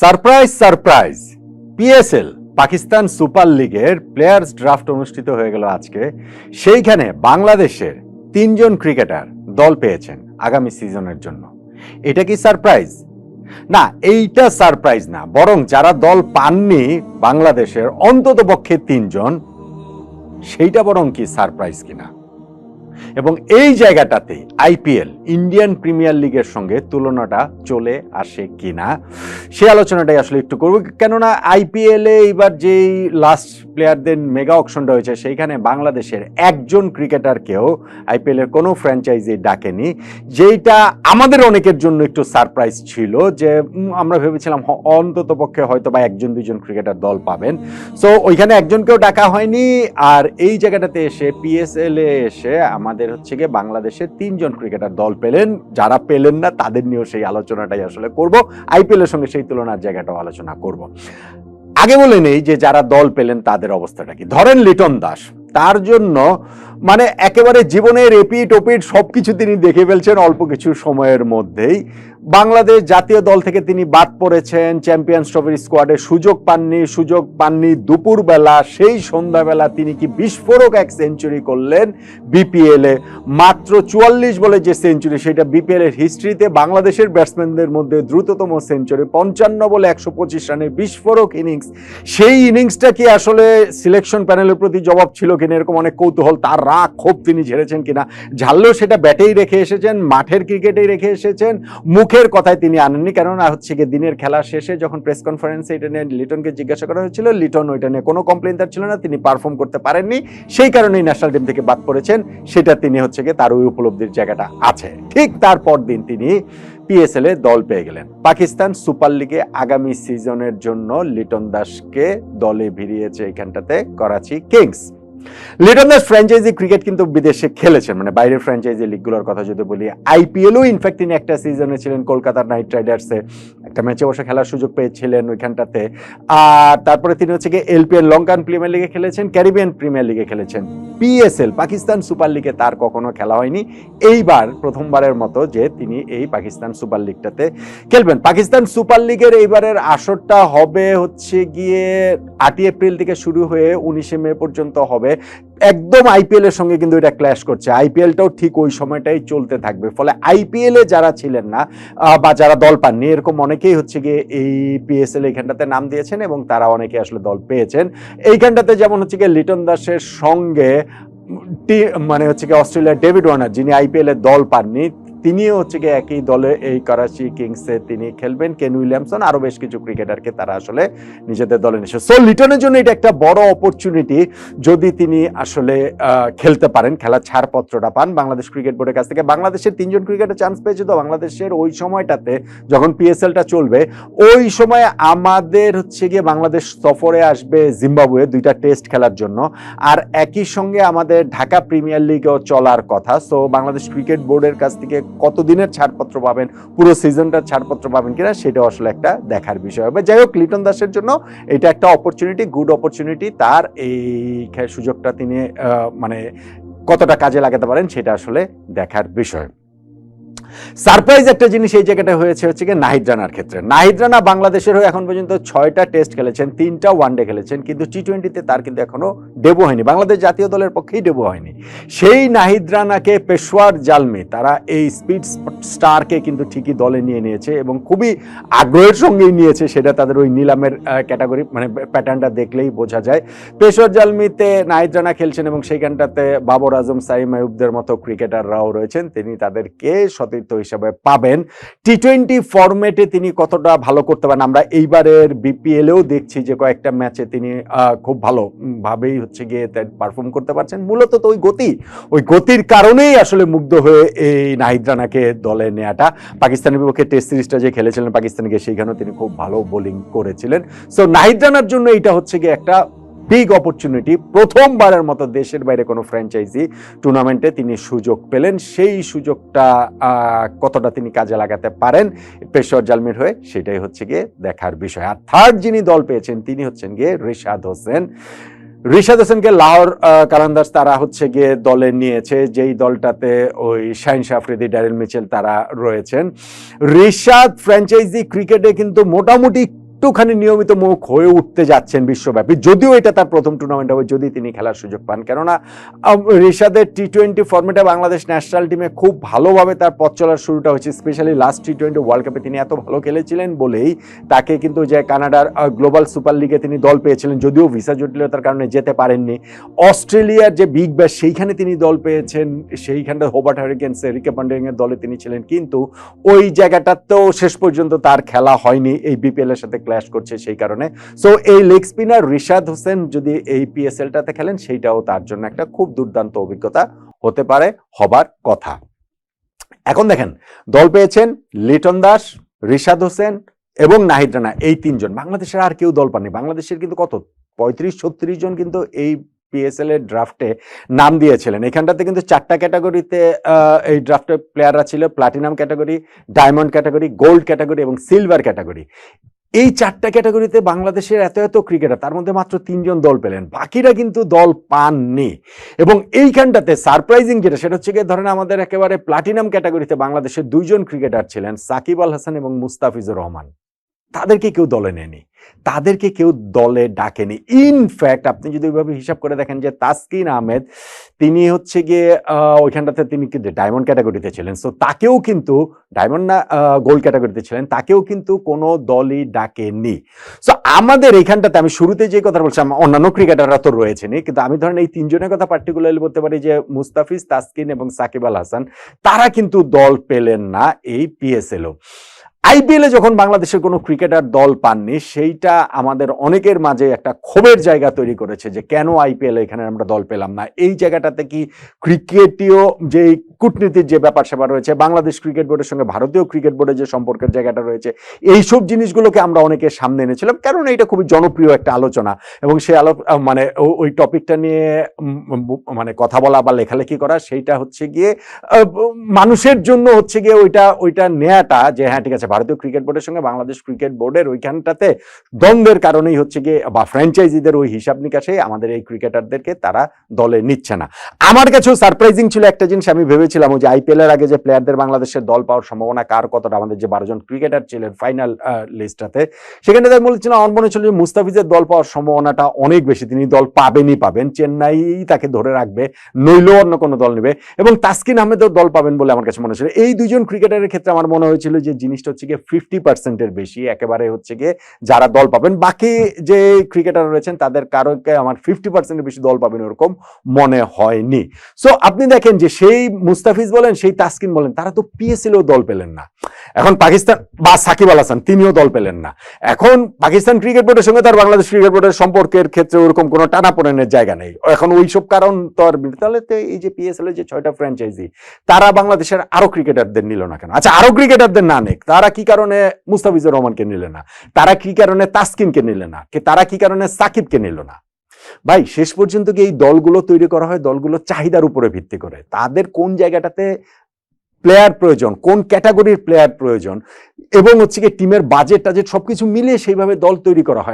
Surprise surprise. PSL Pakistan super লিগের players draft অনুষ্ঠিত হয়ে গেল আজকে। সেইখানে বাংলাদেশের তিনজন ক্রিকেটার দল পেয়েছেন আগামী সিজনের জন্য। এটা কি সারপ্রাইজ? না, এইটা সারপ্রাইজ না। বরং যারা দল পাননি বাংলাদেশের অন্তত পক্ষে তিনজন, সেইটা বরং কি সারপ্রাইজ কিনা? এবং এই জায়গাটাতে আইপিএল, ইন্ডিয়ান প্রিমিয়ার লিগের সঙ্গে তুলনাটা চলে আসে কিনা, সে আলোচনাটাই আসলে একটু করব। কেননা আইপিএলে এবার যেই লাস্ট প্লেয়ারদের মেগা অকশনটা হয়েছে সেইখানে বাংলাদেশের একজন ক্রিকেটারকেও আইপিএলের কোনো ফ্র্যাঞ্চাইজি ডাকেনি, যেইটা আমাদের অনেকের জন্য একটু সারপ্রাইজ ছিল যে আমরা ভেবেছিলাম অন্তত পক্ষে হয়তো বা একজন দুজন ক্রিকেটার দল পাবেন। সো ওইখানে একজনকেও ডাকা হয়নি, আর এই জায়গাটাতে এসে পিএসএল এ এসে আমাদের হচ্ছে গিয়ে বাংলাদেশের তিনজন ক্রিকেটার দল পেলেন, যারা পেলেন না তাদের নিয়েও সেই আলোচনাটাই আসলে করব। আইপিএলের সঙ্গে সেই তুলনার জায়গাটাও আলোচনা করব। আগে বলে নেই যে যারা দল পেলেন তাদের অবস্থাটা কি? ধরেন লিটন দাস। তার জন্য মানে একেবারে জীবনের এপিট ওপিট সবকিছু তিনি দেখে ফেলছেন অল্প কিছু সময়ের মধ্যেই। বাংলাদেশ জাতীয় দল থেকে তিনি বাদ পড়েছেন চ্যাম্পিয়ন্স ট্রফির স্কোয়াডে সুযোগ পাননি সুযোগ পাননি দুপুরবেলা, সেই সন্ধ্যাবেলা তিনি কি বিস্ফোরক এক সেঞ্চুরি করলেন বিপিএলে মাত্র চুয়াল্লিশ বলে যে সেঞ্চুরি সেটা বিপিএলের হিস্ট্রিতে বাংলাদেশের ব্যাটসম্যানদের মধ্যে দ্রুততম সেঞ্চুরি পঞ্চান্ন বলে একশো পঁচিশ রানের বিস্ফোরক ইনিংস সেই ইনিংসটা কি আসলে সিলেকশন প্যানেলের প্রতি জবাব ছিল কিনা এরকম অনেক কৌতূহল, তার রাগ ক্ষোভ তিনি ঝেড়েছেন কিনা? ঝাললেও সেটা ব্যাটেই রেখে এসেছেন, মাঠের ক্রিকেটেই রেখে এসেছেন, মুখের কথায় তিনি আনেননি। কেননা হচ্ছে গিয়ে দিনের খেলা শেষে যখন প্রেস কনফারেন্সে এটা নিয়ে লিটনকে জিজ্ঞাসা করা হয়েছিল, লিটন ওইটা নিয়ে কোনো কমপ্লেন তার ছিল না, তিনি পারফর্ম করতে পারেননি। সেই কারণেই ন্যাশনাল টিম থেকে বাদ পড়েছেন, সেটা তিনি হচ্ছে গিয়ে তার ওই উপলব্ধির জায়গাটা আছে। ঠিক তারপর দিন তিনি পিএসএল এ দল পেয়ে গেলেন। পাকিস্তান সুপার লিগে আগামী সিজনের জন্য লিটন দাসকে দলে ভিড়িয়েছে এখানটাতে Karachi Kings. Liton Das franchise cricket কিন্তু বিদেশে খেলেছেন মানে বাইরের ফ্র্যাঞ্চাইজি লিগগুলোর কথা যদি বলি আইপিএলও ইনফ্যাক্ট তিনি একটা সিজনে ছিলেন কলকাতার নাইট রাইডার্সে একটা ম্যাচে বসে খেলার সুযোগ পেয়েছিলেন ওইখানটাতে। আর তারপরে তিনি হচ্ছে গিয়ে এলপিএল লঙ্কান প্রিমিয়ার লিগে খেলেছেন ক্যারিবিয়ান প্রিমিয়ার লিগে খেলেছেন। পিএসএল পাকিস্তান সুপার লিগে তার কখনো খেলা হয়নি। এইবার প্রথমবারের মতো যে তিনি এই পাকিস্তান সুপার লিগটাতে খেলবেন। পাকিস্তান সুপার লিগের এইবারের আসরটা হবে হচ্ছে গিয়ে আটই এপ্রিল থেকে শুরু হয়ে উনিশে মে পর্যন্ত হবে। একদম আইপিএল এর সঙ্গে কিন্তু এটা ক্ল্যাশ করছে। আইপিএলটাও ঠিক ওই সময়টাই চলতে থাকবে। ফলে আইপিএলে যারা ছিলেন না বা যারা দল পাননি, এরকম অনেকেই হচ্ছে গিয়ে এই পিএসএল এইখানটাতে নাম দিয়েছেন এবং তারা অনেকে আসলে দল পেয়েছেন। এইখানটাতে যেমন হচ্ছে গিয়ে লিটন দাসের সঙ্গে মানে হচ্ছে কি অস্ট্রেলিয়ার ডেভিড ওয়ার্নার, যিনি আইপিএল দল পাননি তিনিও হচ্ছে গিয়ে একই দলে এই করাচি কিংসে তিনি খেলবেন। কেন উইলিয়ামসন আরও বেশ কিছু ক্রিকেটারকে তারা আসলে নিজেদের দলে নিয়েছে সো লিটনের জন্য এটা একটা বড় অপরচুনিটি যদি তিনি আসলে খেলতে পারেন, খেলার ছাড়পত্রটা পান বাংলাদেশ ক্রিকেট বোর্ডের কাছ থেকে। বাংলাদেশের তিনজন ক্রিকেটার চান্স পেয়েছে তো বাংলাদেশের ওই সময়টাতে যখন পিএসএলটা চলবে, ওই সময় আমাদের হচ্ছে গিয়ে বাংলাদেশ সফরে আসবে জিম্বাবুয়ে দুইটা টেস্ট খেলার জন্য। আর একই সঙ্গে আমাদের ঢাকা প্রিমিয়ার লিগেও চলার কথা। সো বাংলাদেশ ক্রিকেট বোর্ডের কাছ থেকে কতদিনের ছাড়পত্র পাবেন, পুরো সিজনটার ছাড়পত্র পাবেন কিনা সেটা আসলে একটা দেখার বিষয় হবে। যাই হোক, লিটন দাসের জন্য এটা একটা অপরচুনিটি গুড অপরচুনিটি তার এই সুযোগটা তিনি মানে কতটা কাজে লাগাতে পারেন সেটা আসলে দেখার বিষয়। সারপ্রাইজ একটা জিনিস এই জায়গাটা হয়েছে হচ্ছে কি নাহিদ রানার ক্ষেত্রে। নাহিদ রানা বাংলাদেশের হয়ে এখন পর্যন্ত ছয়টা টেস্ট খেলেছেন, তিনটা ওয়ানডে খেলেছেন, কিন্তু টি টোয়েন্টিতে তার কিন্তু এখনও ডেবু হয়নি। বাংলাদেশ জাতীয় দলের পক্ষেই ডেবু হয়নি। সেই নাহিদ রানাকে পেশোয়ার জালমি তারা এই স্পিড স্টারকে কিন্তু ঠিকই দলে নিয়ে নিয়েছে এবং খুবই আগ্রহের সঙ্গেই নিয়েছে সেটা তাদের ওই নিলামের ক্যাটাগরি মানে প্যাটার্নটা দেখলেই বোঝা যায়। পেশোয়ার জালমিতে নাহিদ রানা খেলছেন এবং সেইখানটাতে বাবর আজম, সাইম আয়ুবদের মতো ক্রিকেটাররাও রয়েছেন। তিনি তাদেরকে সতীর্থ হিসাবে পাবেন। টি টোয়েন্টি ফরম্যাটে তিনি কতটা ভালো করতে পারেন? আমরা এইবারের বিপিএলেও দেখছি যে কয়েকটা ম্যাচে তিনি খুব ভালো উম, ভাবেই হচ্ছে গিয়ে পারফর্ম করতে পারছেন। মূলত তো ওই গতি ওই গতির কারণেই আসলে মুগ্ধ হয়ে এই নাহিদ রানাকে দলে নেওয়াটা পাকিস্তানের বিপক্ষে টেস্ট সিরিজটা যে খেলেছিলেন পাকিস্তানকে সেইখানেও তিনি খুব ভালো বোলিং করেছিলেন। সো নাহিদ রানার জন্য এটা হচ্ছে গিয়ে একটা বিগ অপরচুনিটি প্রথমবারের মতো দেশের বাইরে কোনো ফ্র্যাঞ্চাইজি টুর্নামেন্টে তিনি সুযোগ পেলেন। সেই সুযোগটা কতটা তিনি কাজে লাগাতে পারেন পেশর জালমির হয়ে সেটাই হচ্ছে গিয়ে দেখার বিষয়। আর থার্ড যিনি দল পেয়েছেন তিনি হচ্ছেন গিয়ে রিশাদ হোসেন। ঋষাদ হোসেনকে লাহোর আহ, কালান্দার্স তারা হচ্ছে গিয়ে দলে নিয়েছে যেই দলটাতে ওই শাইন শাফরিদি ড্যারেল মিচেল তারা রয়েছেন। ঋষাদ ফ্র্যাঞ্চাইজি ক্রিকেটে কিন্তু মোটামুটি একটুখানি নিয়মিত মুখ হয়ে উঠতে যাচ্ছেন বিশ্বব্যাপী। যদিও এটা তার প্রথম টুর্নামেন্ট হবে, যদি তিনি খেলার সুযোগ পান। কেননা রিশাদের টি টোয়েন্টি ফর্মেটে বাংলাদেশ ন্যাশনাল টিমে খুব ভালোভাবে তার পথ চলার শুরুটা হয়েছে। Specially last T twenty world কাপে তিনি এত ভালো খেলেছিলেন বলেই তাকে কিন্তু যে কানাডার গ্লোবাল সুপার লিগে তিনি দল পেয়েছিলেন, যদিও ভিসা জটিলতার কারণে যেতে পারেননি। অস্ট্রেলিয়ার যে বিগ ব্যাশ সেইখানে তিনি দল পেয়েছেন, সেইখানটা হোবার্ট হারিকেন্স রিকে পান্ডিং এর দলে তিনি ছিলেন। কিন্তু ওই জায়গাটাতেও শেষ পর্যন্ত তার খেলা হয়নি এই বিপিএল এর সাথে ক্ল্যাশ করছে সেই কারণে। সো এই লেগ স্পিনার রিশাদ হোসেন যদি এই পিএসএলটাতে খেলেন, সেইটাও তার জন্য একটা খুব দুর্দান্ত অভিজ্ঞতা হতে পারে, হবার কথা। এখন দেখেন, দল পেয়েছেন লিটন দাস, রিশাদ হোসেন এবং নাহিদ রানা, এই তিনজন। বাংলাদেশের আর কেউ দল পাননি। বাংলাদেশের কিন্তু কত? পঁয়ত্রিশ, ছত্রিশ জন কিন্তু এই পিএসএল এর ড্রাফটে নাম দিয়েছিলেন। এখানটাতে কিন্তু চারটা ক্যাটাগরিতে এই ড্রাফটের প্লেয়াররা ছিল। Platinum category diamond category gold category এবং সিলভার ক্যাটাগরি এই চারটা ক্যাটাগরিতে বাংলাদেশের এত এত ক্রিকেটার, তার মধ্যে মাত্র তিনজন দল পেলেন। বাকিরা কিন্তু দল পাননি। এবং এইখানটাতে সারপ্রাইজিং যেটা, সেটা হচ্ছে গিয়ে ধরেন আমাদের একেবারে প্লাটিনাম ক্যাটাগরিতে বাংলাদেশের দুইজন ক্রিকেটার ছিলেন সাকিব আল হাসান এবং মুস্তাফিজুর রহমান। তাদেরকে কেউ দলে নেয়নি। তাদেরকে কেউ দলে ডাকেনি। ইনফ্যাক্ট আপনি যদি ওইভাবে হিসাব করে দেখেন যে তাসকিন আহমেদ, তিনি হচ্ছে গিয়ে ওইখানটাতে তিনি ডায়মন্ড ক্যাটাগরিতে ছিলেন। সো তাকেও কিন্তু ডায়মন্ড না গোল্ড ক্যাটাগরিতে ছিলেন। তাকেও কিন্তু কোনো দলই ডাকেনি। সো আমাদের এইখানটাতে আমি শুরুতে যে কথা বলছিলাম, অন্যান্য ক্রিকেটাররা তো রয়েছেনই, কিন্তু আমি ধরেন এই তিনজনের কথা পার্টিকুলারলি বলতে পারি যে মুস্তাফিজ, তাসকিন এবং সাকিব আল হাসান, তারা কিন্তু দল পেলেন না এই পিএসএলও আইপিএলে যখন বাংলাদেশের কোনো ক্রিকেটার দল পাননি, সেইটা আমাদের অনেকের মাঝে একটা ক্ষোভের জায়গা তৈরি করেছে যে কেন আইপিএল এখানে আমরা দল পেলাম না? এই জায়গাটাতে কি ক্রিকেটীয় যে কূটনীতির যে ব্যাপার স্যাপার রয়েছে, বাংলাদেশ ক্রিকেট বোর্ডের সঙ্গে ভারতীয় ক্রিকেট বোর্ডের যে সম্পর্কের জায়গাটা রয়েছে, এইসব জিনিসগুলোকে আমরা অনেকের সামনে এনেছিলাম। কারণ এটা খুবই জনপ্রিয় একটা আলোচনা এবং সেই আলো মানে ওই টপিকটা নিয়ে মানে কথা বলা বা লেখালেখি করা, সেইটা হচ্ছে গিয়ে মানুষের জন্য হচ্ছে গিয়ে ওইটা ওইটা নেয়াটা যে হ্যাঁ ঠিক আছে ভারতীয় ক্রিকেট বোর্ডের সঙ্গে বাংলাদেশ ক্রিকেট বোর্ডের ওইখানটাতে দ্বন্দ্বের কারণেই হচ্ছে গিয়ে বা ফ্র্যাঞ্চাইজিদের ওই হিসাব নিকাশে আমাদের এই ক্রিকেটারদেরকে তারা দলে নিচ্ছে না। আমার কাছেও সারপ্রাইজিং ছিল একটা জিনিস আমি ভেবেছিলাম যে আইপিএল এর আগে যে প্লেয়ারদের বাংলাদেশের দল পাওয়ার সম্ভাবনা কার কতটা, আমাদের যে বারো জন ক্রিকেটার ছিলেন ফাইনাল লিস্টটাতে সেখানে তাই বলেছিলাম আমার মনে হচ্ছিল যে মুস্তাফিজের দল পাওয়ার সম্ভাবনাটা অনেক বেশি, তিনি দল পাবেনই পাবেন, চেন্নাই তাকে ধরে রাখবে, নইলেও অন্য কোনো দল নেবে, এবং তাসকিন আহমেদও দল পাবেন বলে আমার কাছে মনে হচ্ছিল এই দুইজন ক্রিকেটারের ক্ষেত্রে আমার মনে হয়েছিল যে জিনিসটা হচ্ছে গিয়ে ফিফটি পার্সেন্টের বেশি। একেবারে হচ্ছে গিয়ে যারা দল পাবেন, বাকি যে ক্রিকেটার রয়েছেন, তাদের কারোকে আমার ফিফটি পার্সেন্টের বেশি দল পাবেন ওরকম মনে হয়নি। সো আপনি দেখেন যে সেই মুস্তাফিজ বলেন, সেই তাসকিন বলেন, তারা তো পিএসএলও দল পেলেন না। এখন পাকিস্তান বা সাকিব আল হাসান, তিনিও দল পেলেন না। এখন পাকিস্তান ক্রিকেট বোর্ডের সঙ্গে তার বাংলাদেশ ক্রিকেট বোর্ডের সম্পর্কের ক্ষেত্রে ওরকম কোনো টানাপোড়েনের জায়গা নেই। এখন ওইসব কারণ তো আর তাহলে তো এই যে পিএসএল এর যে ছয়টা ফ্র্যাঞ্চাইজি তারা বাংলাদেশের আরও ক্রিকেটারদের নিল না কেন? আচ্ছা আরও ক্রিকেটারদের না নেক, তারা কি কারণে মুস্তাফিজুর রহমানকে নিলে না? তারা কি কারণে তাসকিনকে নিলে না? তারা কি কারণে সাকিবকে নিল না? ভাই, শেষ পর্যন্ত কি এই দলগুলো তৈরি করা হয়? দলগুলো চাহিদার উপরে ভিত্তি করে। তাদের কোন জায়গাটাতে প্লেয়ার প্রয়োজন, কোন ক্যাটাগরির প্লেয়ার প্রয়োজন এবং হচ্ছে কি টিমের বাজেট টাজেট সব কিছু মিলিয়ে সেইভাবে দল তৈরি করা হয়।